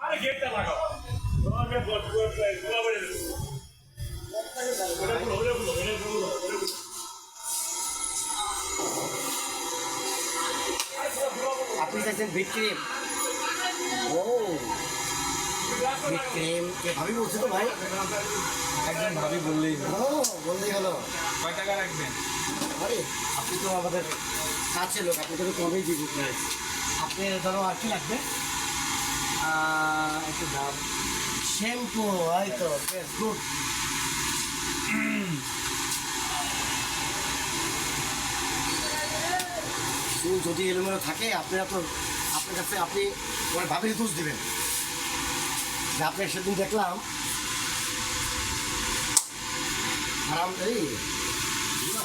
আরে গেটটা লাগাও তোমাকে বট বট গোলা বলে দেবো ওটা গুলো ওটা গুলো ওটা গুলো আপনি চাইছেন বিট ক্রিম ও। বিট ক্রিম কে ভাবি বলছে তো ভাই। একজন ভাবি বললেই ও বললেই হলো। কয় টাকা রাখবেন? আরে আপনি তো আমাদের কাছে লোক আপনি তো কমেই দিব প্রাইস আপনি ধরো আর কি লাগবে? একটু দাম। শ্যাম্পু এই তো বেশ গুড। চুল যদি এলোমেলো থাকে আপনারা তো আপনার কাছে আপনি ওর ভাবির দোষ দিবেন। যে আপনি সেদিন দেখলাম। আরাম এই।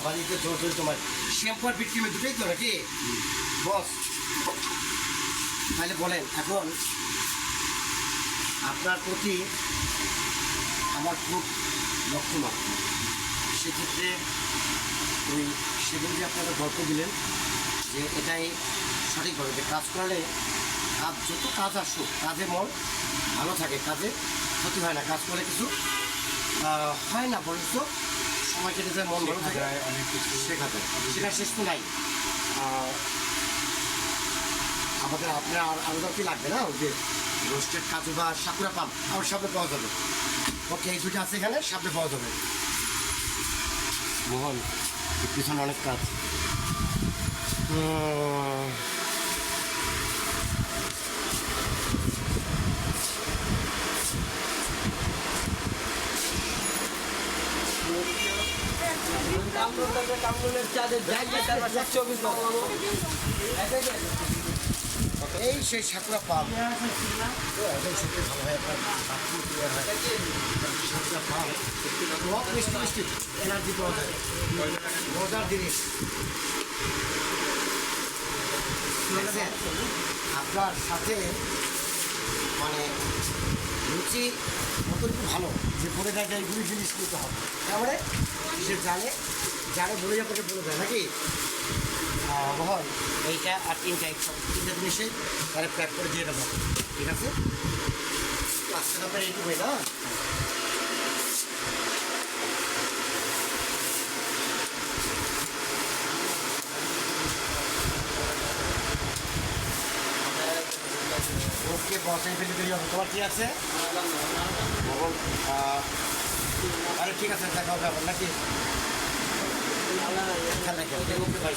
বাড়িতে তোমার শ্যাম্পু আর বিক্রি দুটোই তো নাকি? বস। তাহলে বলেন এখন আপনার প্রতি আমার খুব লক্ষ্য মাত্র সেক্ষেত্রে ওই সেদিন যে আপনারা গল্প দিলেন যে এটাই সঠিকভাবে যে কাজ করলে কাজ যত কাজ আসুক কাজে মন ভালো থাকে কাজে ক্ষতি হয় না কাজ করলে কিছু হয় না বরঞ্চ সময় কেটে যায় মন ভালো থাকে। যায় অনেক কিছু শেখাতে সেটা শেষ তো নাই। আমাদের আপনার আর আলাদা কি লাগবে না? ওই যে রোস্টেড কাজু বা সাকুরা পাম আমার সামনে পাওয়া যাবে। ওকে এই দুটো আছে এখানে সামনে পাওয়া যাবে। মোহন পিছনে অনেক কাজ। উম, এই সেই সাকুরা টক মিষ্টি মিষ্টি এনার্জি যায় মজার জিনিস আপনার সাথে মানে রুচি কতটুকু ভালো। যে বলে দেয় যে এইগুলি জিনিস নিতে হবে। তারপরে সে জানে জানে বলে আপনাকে বলে দেয়। নাকি? মোহন এইটা আর তিনটা সব তিনটা জিনিসে তাহলে প্যাক করে দিয়ে দেবো। ঠিক আছে? আজকে আপনার এইটুকুই, না? ওকে বস এই ফেলে দিয়ে তোমার কি আছে? আরে ঠিক আছে, দেখা হবে আবার, নাকি? খেলা ওকে ভাই